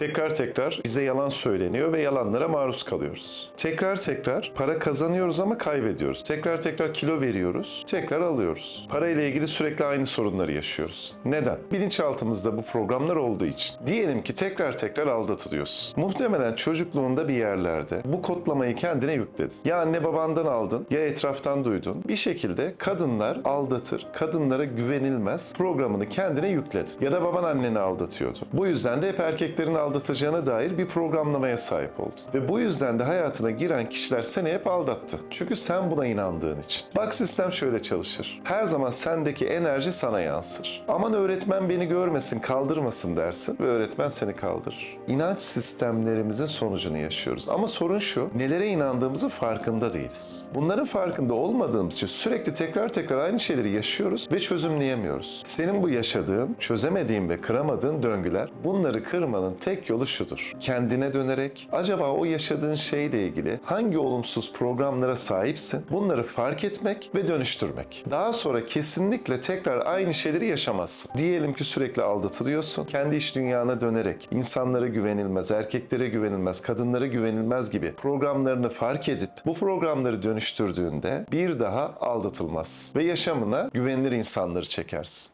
Tekrar tekrar bize yalan söyleniyor ve yalanlara maruz kalıyoruz. Tekrar tekrar para kazanıyoruz ama kaybediyoruz. Tekrar tekrar kilo veriyoruz, tekrar alıyoruz. Para ile ilgili sürekli aynı sorunları yaşıyoruz. Neden? Bilinçaltımızda bu programlar olduğu için. Diyelim ki tekrar tekrar aldatılıyorsun. Muhtemelen çocukluğunda bir yerlerde bu kodlamayı kendine yükledin. Ya anne babandan aldın ya etraftan duydun. Bir şekilde kadınlar aldatır, kadınlara güvenilmez programını kendine yükledin. Ya da baban anneni aldatıyordu. Bu yüzden de hep erkeklerin aldatacağına dair bir programlamaya sahip oldun. Ve bu yüzden de hayatına giren kişiler seni hep aldattı. Çünkü sen buna inandığın için. Bak sistem şöyle çalışır. Her zaman sendeki enerji sana yansır. Aman öğretmen beni görmesin, kaldırmasın dersin ve öğretmen seni kaldırır. İnanç sistemlerimizin sonucunu yaşıyoruz. Ama sorun şu, nelere inandığımızın farkında değiliz. Bunların farkında olmadığımız için sürekli tekrar tekrar aynı şeyleri yaşıyoruz ve çözümleyemiyoruz. Senin bu yaşadığın, çözemediğin ve kıramadığın döngüler bunları kırmanın tek yolu şudur. Kendine dönerek acaba o yaşadığın şeyle ilgili hangi olumsuz programlara sahipsin? Bunları fark etmek ve dönüştürmek. Daha sonra kesinlikle tekrar aynı şeyleri yaşamazsın. Diyelim ki sürekli aldatılıyorsun. Kendi iş dünyana dönerek insanlara güvenilmez, erkeklere güvenilmez, kadınlara güvenilmez gibi programlarını fark edip bu programları dönüştürdüğünde bir daha aldatılmaz ve yaşamına güvenilir insanları çekersin.